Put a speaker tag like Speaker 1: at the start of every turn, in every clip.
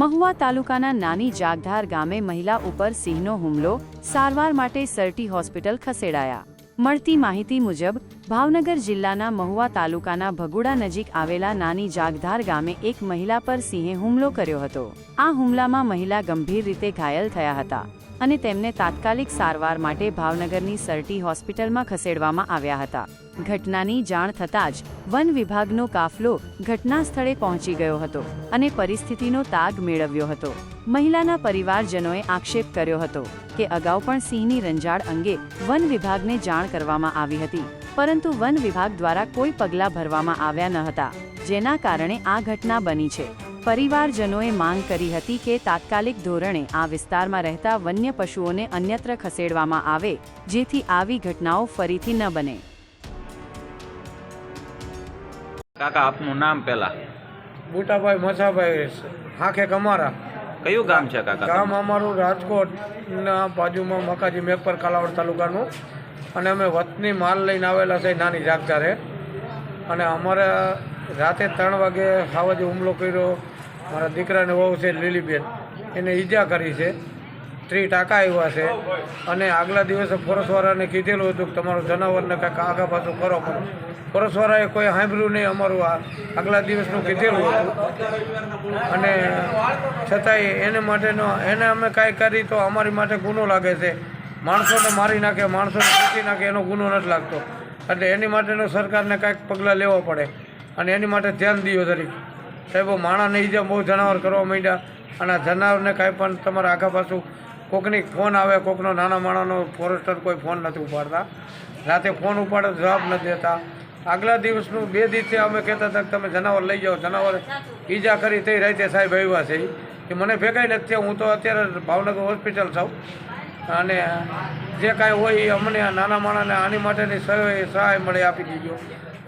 Speaker 1: મહુવા તાલુકાના નાની જાગધાર ગામે મહિલા ઉપર સિંહનો હુમલો, સારવાર માટે સરટી હોસ્પિટલ ખસેડાયા. મળતી માહિતી મુજબ, ભાવનગર જિલ્લાના મહુવા તાલુકાના ભગુડા નજીક આવેલા નાની જાગધાર ગામે એક મહિલા પર સિંહે હુમલો કર્યો હતો. આ હુમલામાં મહિલા ગંભીર રીતે ઘાયલ થયા હતા. અને તેમને તાત્કાલિક સારવાર માટે ભાવનગરની સરટી હોસ્પિટલમાં ખસેડવામાં આવ્યા હતા. ઘટનાની જાણ થતાં જ વન વિભાગનો કાફલો ઘટના સ્થળે પહોંચી ગયો હતો અને પરિસ્થિતિનો તાગ મેળવ્યો હતો. મહિલાના પરિવારજનોએ આક્ષેપ કર્યો હતો કે અગાઉ પણ સિંહની રંજાડ અંગે વન વિભાગને જાણ કરવામાં આવી હતી, પરંતુ વન વિભાગ દ્વારા કોઈ પગલાં ભરવામાં આવ્યા ન હતા, જેના કારણે આ ઘટના બની છે. પરિવારજનોએ માંગ કરી હતી કે તાત્કાલિક ધોરણે આ વિસ્તારમાં રહેતા વન્ય પશુઓને અન્યત્ર ખસેડવામાં આવે જેથી આવી ઘટનાઓ ફરીથી ન બને.
Speaker 2: કાકા આપનું નામ પેલા
Speaker 3: બુટાભાઈ મસાભાઈ હાખે કમારા
Speaker 2: કયું ગામ છે કાકા
Speaker 3: ગામ અમારું રાજકોટના બાજુમાં મકાજી મેઘપર કાલાવડ તાલુકાનું. અને અમે વતની માલ લઈને આવેલા છે નાની જાગચારે અને અમારે રાતે ત્રણ વાગે સાવજે હુમલો કર્યો. મારા દીકરાને વહુ છે લીલીબેન. એને ઈજા કરી છે. ત્રી ટાંકા આવ્યા છે. અને આગલા દિવસે ફોરસવાળાને કીધેલું હતું કે તમારું જનાવરને કાંઈક આગા પાછું કરો પણ ફોરસવાળાએ કોઈ સાંભળ્યું નહીં અમારું આ આગલા દિવસનું કીધેલું હતું. અને છતાંય એને માટેનો, એને અમે કાંઈ કરી તો અમારી માટે ગુનો લાગે છે. માણસોને મારી નાખે, માણસોને ખેંચી નાખે, એનો ગુનો નથી લાગતો. એટલે એની માટેનો સરકારને કાંઈક પગલાં લેવા પડે. અને એની માટે ધ્યાન દીયો તરીકે સાહેબો નહીં ઈજા બહુ જનાવર કરવા માંડ્યા. અને જનાવરને કાંઈ પણ તમારા આખા પાછું કોકની ફોન આવે, કોકનો નાના માણાનો ફોરેસ્ટર કોઈ ફોન નથી ઉપાડતા. રાતે ફોન ઉપાડે, જવાબ નથી દેતા. આગલા દિવસનું બે દિવસે અમે કહેતા હતા કે તમે જનાવર લઈ જાઓ. જનાવર ઈજા કરી તે રાતે સાહેબ આવ્યા છે. એ મને ભેગાઈ નથી હું તો અત્યારે ભાવનગર હોસ્પિટલ છું. અને જે કાંઈ હોય એ અમને નાના માણસને આની માટેની સહાય મળે આપી દીધો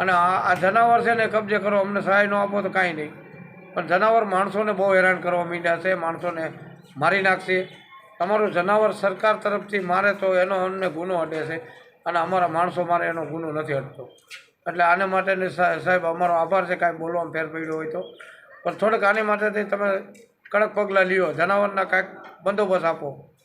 Speaker 3: અને આ જનાવર છે ને કબજે કરો. અમને સહાય ન આપો તો કાંઈ નહીં. પણ જનાવર માણસોને બહુ હેરાન કરવા માંડ્યા છે, માણસોને મારી નાખશે. તમારું જનાવર સરકાર તરફથી મારે તો એનો અમને ગુનો અડે છે અને અમારા માણસો મારે એનો ગુનો નથી અડતો. એટલે આને માટેની સાહેબ અમારો આભાર છે, કાંઈ બોલવામાં ફેર પડ્યો હોય તો. પણ થોડુંક આની માટેથી તમે કડક પગલાં લ્યો. જનાવરના કાંઈક બંદોબસ્ત આપો.